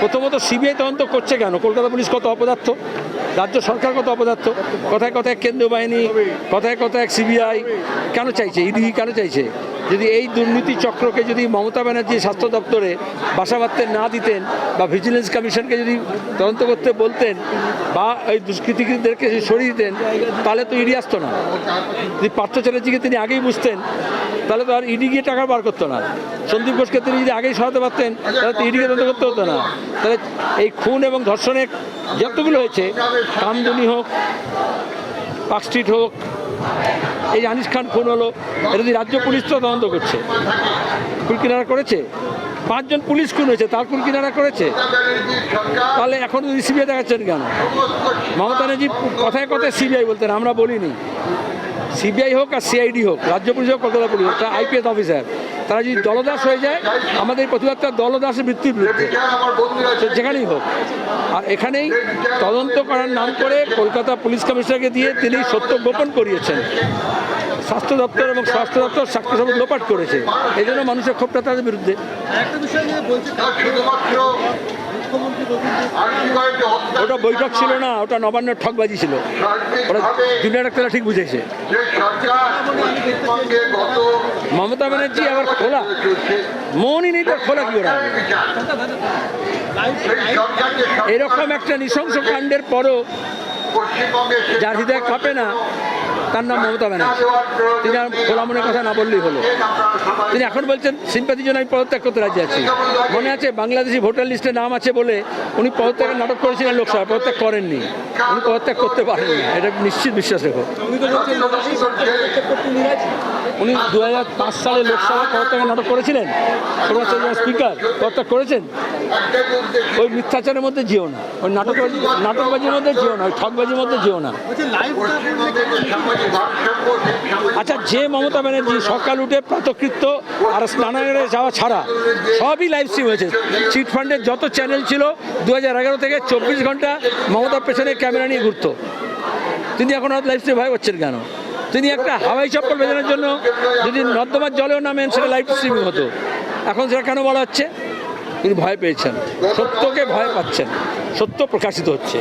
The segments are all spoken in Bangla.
প্রথমত সিবিআই তদন্ত করছে কেন? কলকাতা পুলিশ কত অপদার্থ? রাজ্য সরকার কত অপদার্থ? কথায় কথায় কেন্দ্রীয় বাহিনী, কথায় কথায় সিবিআই। কেন চাইছে? ইডি কেন চাইছে? যদি এই দুর্নীতি চক্রকে যদি মমতা ব্যানার্জি স্বাস্থ্য দপ্তরে বাসা বাঁধতে না দিতেন বা ভিজিলেন্স কমিশনকে যদি তদন্ত করতে বলতেন বা এই দুষ্কৃতিদেরকে যদি সরিয়ে দিতেন, তাহলে তো ইডি আসতো না। যদি পার্থ চ্যাটার্জিকে তিনি আগেই বুঝতেন, তাহলে তো আর ইডি গিয়ে টাকা বার করতো না। সন্দীপ ঘোষকে তিনি যদি আগেই সরাতে পারতেন, তাহলে তো ইডিকে তদন্ত করতে হতো না। তাহলে এই খুন এবং ধর্ষণের যতগুলো হয়েছে, কামদুনি হোক পার্ক স্ট্রিট হোক এই আনিস খান খুন হলো, এটা যদি রাজ্য পুলিশ তো তদন্ত করছে। কুলকিনারা করেছে? পাঁচজন পুলিশ খুন হয়েছে, তার কুলকিনারা করেছে? তাহলে এখন যদি সিবিআই দেখাচ্ছেন কেন? মমতা ব্যানার্জি কথায় কথায় সিবিআই বলতেন, আমরা বলিনি। সিবিআই হোক আর সিআইডি হোক, রাজ্য পুলিশ হোক, কলকাতা পুলিশ হোক আইপিএস অফিসার। তারা যদি দলদাস হয়ে যায়, আমাদের প্রতিবাদটা দলদাসের মৃত্যুর বিরুদ্ধে। যেখানেই হোক। আর এখানেই তদন্ত করার নাম করে কলকাতা পুলিশ কমিশনারকে দিয়ে তিনি সত্য গোপন করিয়েছেন। স্বাস্থ্য দপ্তর এবং স্বাস্থ্য দপ্তর সাক্ষ্য সব লোপাট করেছে। এই জন্য মানুষের ক্ষোভটা তাদের বিরুদ্ধে। একটা বিষয় নিয়ে বলছে ওটা বৈঠক ছিল না ওটা নবান্ন ঠকবাজি ছিল ওরা জুনিয়র ডাক্তাররা ঠিক বুঝেছে। মমতা ব্যানার্জি আবার খোলা। মনই নেই তার খোলা কি ওরা এরকম একটা নৃশংস কাণ্ডের পরও যার হৃদয় কাঁপে না। তার নাম? মমতা ব্যানার্জি। তিনি আর খোলা মনের কথা না বললেই হলো। তিনি এখন বলছেন সিম্পাতির জন্য আমি পদত্যাগ করতে রাজি আছি। মনে আছে, বাংলাদেশি ভোটার লিস্টে নাম আছে বলে উনি পদত্যাগের নাটক করেছিলেন লোকসভায়, পদত্যাগ করেননি। উনি পদত্যাগ করতে পারেননি। এটা নিশ্চিত বিশ্বাস রেখো উনি লোকসভা করতে দু হাজার পাঁচ সালে লোকসভায় পদত্যাগের নাটক করেছিলেন। স্পিকার পদত্যাগ করেছেন। ওই মিথ্যাচারের মধ্যে যেও না। ওই নাটকবাজি নাটকবাজির মধ্যে যেও না, ওই ঠকবাজির মধ্যে যেও না। আচ্ছা যে মমতা ব্যানার্জি সকাল উঠে প্রাতকৃত্য আর স্নানাগারে যাওয়া ছাড়া সবই লাইভ স্ট্রিম হয়েছে। চিট ফান্ডের যত চ্যানেল ছিল দু হাজার এগারো থেকে চব্বিশ ঘণ্টা মমতার পেছনে ক্যামেরা নিয়ে ঘুরতো। তিনি এখন আর লাইভ স্ট্রিম ভয় করছেন কেন? তিনি একটা হাওয়াই চপ্পল বেজানোর জন্য যদি নর্দমার জলেও নামেন, সেটা লাইভ স্ট্রিমিং হতো। এখন সেটা কেন বলা হচ্ছে? তিনি ভয় পেয়েছেন। সত্যকে ভয় পাচ্ছেন। সত্য প্রকাশিত হচ্ছে।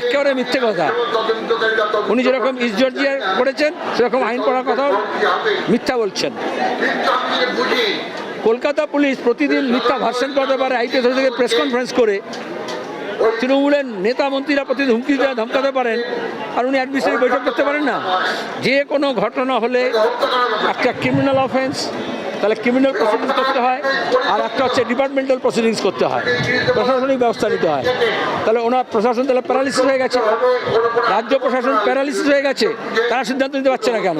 একেবারে মিথ্যে কথা। উনি যেরকম ইস্ট জর্জিয়া করেছেন সেরকম আইন পড়ার কথাও মিথ্যা বলছেন। কলকাতা পুলিশ প্রতিদিন মিথ্যা ভার্সন করতে পারে, আইপিএস থেকে প্রেস কনফারেন্স করে তৃণমূলের নেতা মন্ত্রীরা প্রতিদিন হুমকি দেওয়া ধমকাতে পারেন, আর উনি অ্যাডমিনিস্ট্রেটিভ বৈঠক করতে পারেন না। যে কোনো ঘটনা হলে একটা ক্রিমিনাল অফেন্স তাহলে ক্রিমিনাল প্রসিডিংস করতে হয়, আর একটা হচ্ছে ডিপার্টমেন্টাল প্রসিডিংস করতে হয়, প্রশাসনিক ব্যবস্থা নিতে হয়। তাহলে ওনার প্রশাসন তাহলে প্যারালিসিস হয়ে গেছে। রাজ্য প্রশাসন প্যারালিসিস হয়ে গেছে, তারা সিদ্ধান্ত নিতে পারছে না কেন?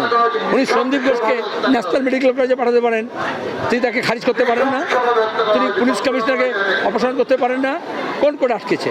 উনি সন্দীপ ঘোষকে ন্যাশনাল মেডিকেল কলেজে পাঠাতে পারেন, তিনি তাকে খারিজ করতে পারেন না, তিনি পুলিশ কমিশনারকে অপসারণ করতে পারেন না কোন প্রোডাক্ট আটকেছে?